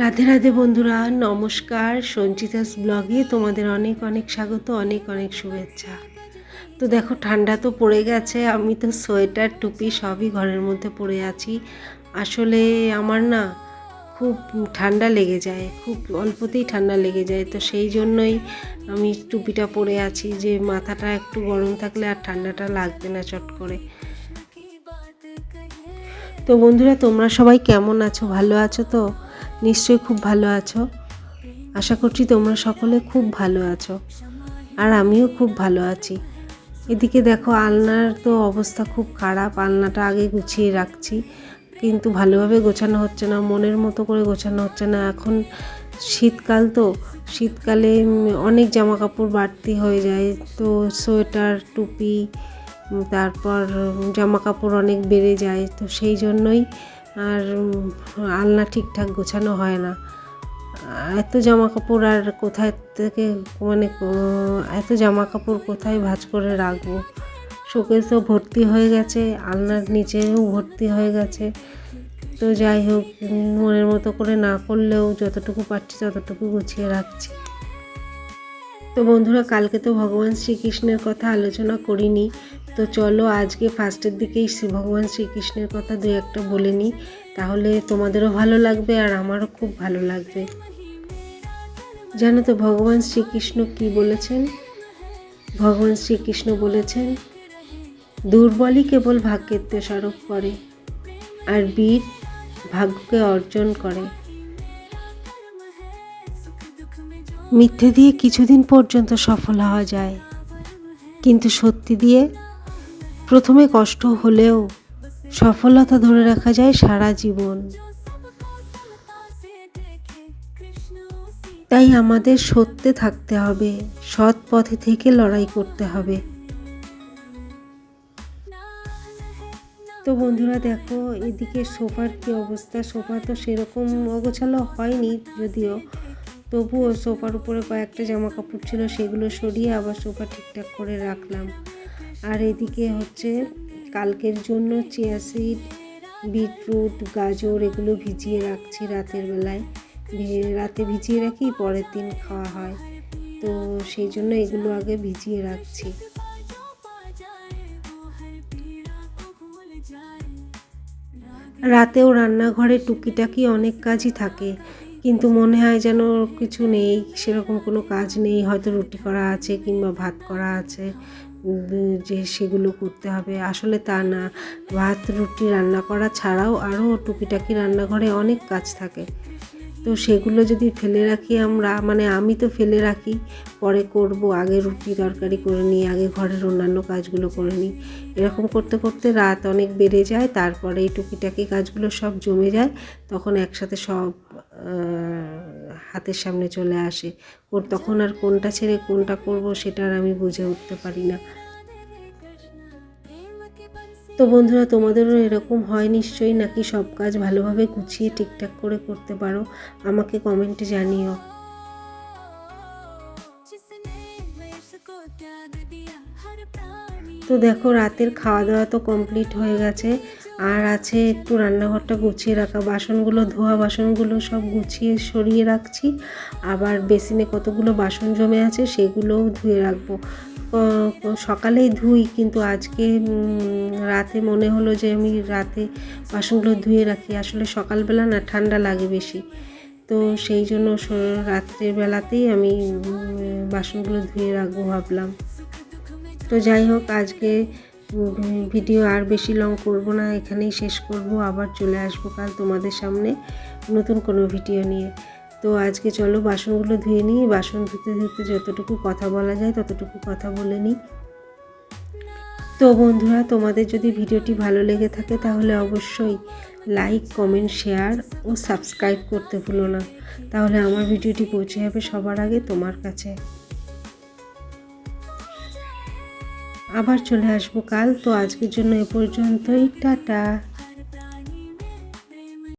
রাধে রাধে বন্ধুরা, নমস্কার। সঞ্চিতাস ব্লগে তোমাদের অনেক অনেক স্বাগত, অনেক অনেক শুভেচ্ছা। তো দেখো, ঠান্ডা তো পড়ে গেছে, আমি তো সোয়েটার, টুপি সবই ঘরের মধ্যে পরে আছি। আসলে আমার না খুব ঠান্ডা লেগে যায়, খুব অল্পতেই ঠান্ডা লেগে যায়। তো সেই জন্যই আমি টুপিটা পরে আছি যে মাথাটা একটু গরম থাকলে আর ঠান্ডাটা লাগবে না চট করে। তো বন্ধুরা, তোমরা সবাই কেমন আছো? ভালো আছো তো? নিশ্চয়ই খুব ভালো আছো। আশা করছি তোমরা সকলে খুব ভালো আছো আর আমিও খুব ভালো আছি। এদিকে দেখো আলনার তো অবস্থা খুব খারাপ, আলনাটা আগে গুছিয়ে রাখছি, কিন্তু ভালোভাবে গোছানো হচ্ছে না, মনের মতো করে গোছানো হচ্ছে না। এখন শীতকাল তো, শীতকালে অনেক জামা কাপড় বাড়তি হয়ে যায়, তো সোয়েটার, টুপি তারপর জামা কাপড় অনেক বেড়ে যায়, তো সেই জন্যই আর আলনা ঠিকঠাক গোছানো হয় না। এত জামা কাপড় আর কোথায় থেকে মানে এত জামা কাপড় কোথায় ভাজ করে রাখব? শোকেসও ভর্তি হয়ে গেছে, আলনার নিচেও ভর্তি হয়ে গেছে। তো যাই হোক, মনের মতো করে না করলেও যতটুকু পারছি ততটুকু গুছিয়ে রাখছি। তো বন্ধুরা, কালকে তো ভগবান শ্রীকৃষ্ণের কথা আলোচনা করিনি। তো চলো আজকে ফার্স্টের দিকেই শ্রী ভগবান শ্রীকৃষ্ণের কথা দু একটা বলে নিই। তাহলে তোমাদেরও ভালো লাগবে আর আমারও খুব ভালো লাগবে। জানো তো ভগবান শ্রীকৃষ্ণ কি বলেছেন? ভগবান শ্রীকৃষ্ণ বলেছেন, দুর্বলই কেবল ভাগ্যের দোষারোপ করে, আর বীর ভাগ্যকে অর্জন করে। মিথ্যে দিয়ে কিছুদিন পর্যন্ত সফল হওয়া যায়। কিন্তু সত্যি দিয়ে প্রথমে কষ্ট হলেও সফলতা ধরে রাখা যায় সারা জীবন। তাই আমাদের সত্যে থাকতে হবে, সৎ পথে থেকে লড়াই করতে হবে। তো বন্ধুরা দেখো, এদিকে সোফার কি অবস্থা? সোফা তো সেরকম অগোছালো হয়নি যদিও। তবুও সোফার উপরে কয়েকটা জামা কাপড় ছিল, সেগুলো সরিয়ে আবার সোফা ঠিকঠাক করে রাখলাম। আর এদিকে হচ্ছে কালকের জন্য চিয়া সিড, বিটরুট, গাজর এগুলো ভিজিয়ে রাখছি রাতের বেলায়। রাতে ভিজিয়ে রাখি, পরের দিন খাওয়া হয়। তো সেই জন্য এগুলো আগে ভিজিয়ে রাখছি। রাতেও রান্নাঘরে টুকিটাকি অনেক কাজই থাকে। কিন্তু মনে হয় যেন কিছু নেই, সেরকম কোনো কাজ নেই, হয়তো রুটি করা আছে কিংবা ভাত করা আছে যে সেগুলো করতে হবে। আসলে তা না, ভাত, রুটি রান্না করা ছাড়াও আরও টুকিটাকি রান্নাঘরে অনেক কাজ থাকে। তো সেগুলো যদি ফেলে রাখি আমরা মানে আমি তো ফেলে রাখি, পরে করব, আগে রুটি তরকারি করে নিই, আগে ঘরের অন্যান্য কাজগুলো করে নিই। এরকম করতে করতে রাত অনেক বেড়ে যায় তারপরে এই টুকিটাকি কাজগুলো সব জমে যায়, তখন একসাথে সব হাতের সামনে চলে আসে। ওর তখন আর কোনটা ছেড়ে কোনটা করব সেটা আর আমি বুঝে উঠতে পারি না। তো বন্ধুরা, তোমাদেরও এরকম হয় নিশ্চয়ই, নাকি সব কাজ ভালোভাবে গুছিয়ে ঠিকঠাক করে করতে পারো? আমাকে কমেন্টে জানিও। তো দেখো, রাতের খাওয়া দাওয়া তো কমপ্লিট হয়ে গেছে। আর আছে একটু রান্নাঘরটা গুছিয়ে রাখা। বাসনগুলো, ধোয়া বাসনগুলো সব গুছিয়ে সরিয়ে রাখছি। আবার বেসিনে কতগুলো বাসন জমে আছে সেগুলোও ধুয়ে রাখব। সকালেই ধুই, কিন্তু আজকে রাতে মনে হলো যে আমি রাতে বাসনগুলো ধুয়ে রাখি। আসলে সকালবেলা না ঠান্ডা লাগে বেশি। তো সেই জন্য রাত্রের বেলাতেই আমি বাসনগুলো ধুয়ে রাখব ভাবলাম। তো যাই হোক, আজকে ভিডিও আর বেশি লং করব না, এখানেই শেষ করব, আবার চলে আসব কাল তোমাদের সামনে নতুন কোনো ভিডিও নিয়ে। তো আজকে চলো বাসনগুলো ধুয়ে নিই, বাসন ধুতে ধুতে যতটুকু কথা বলা যায় ততটুকু কথা বলে নিই। তো বন্ধুরা, তোমাদের যদি ভিডিওটি ভালো লেগে থাকে তাহলে অবশ্যই লাইক কমেন্ট শেয়ার ও সাবস্ক্রাইব করতে ভুলো না। তাহলে আমার ভিডিওটি পৌঁছে যাবে সবার আগে তোমার কাছে। আবার চলে আসব কাল তো আজকের জন্য এ পর্যন্তই টাটা।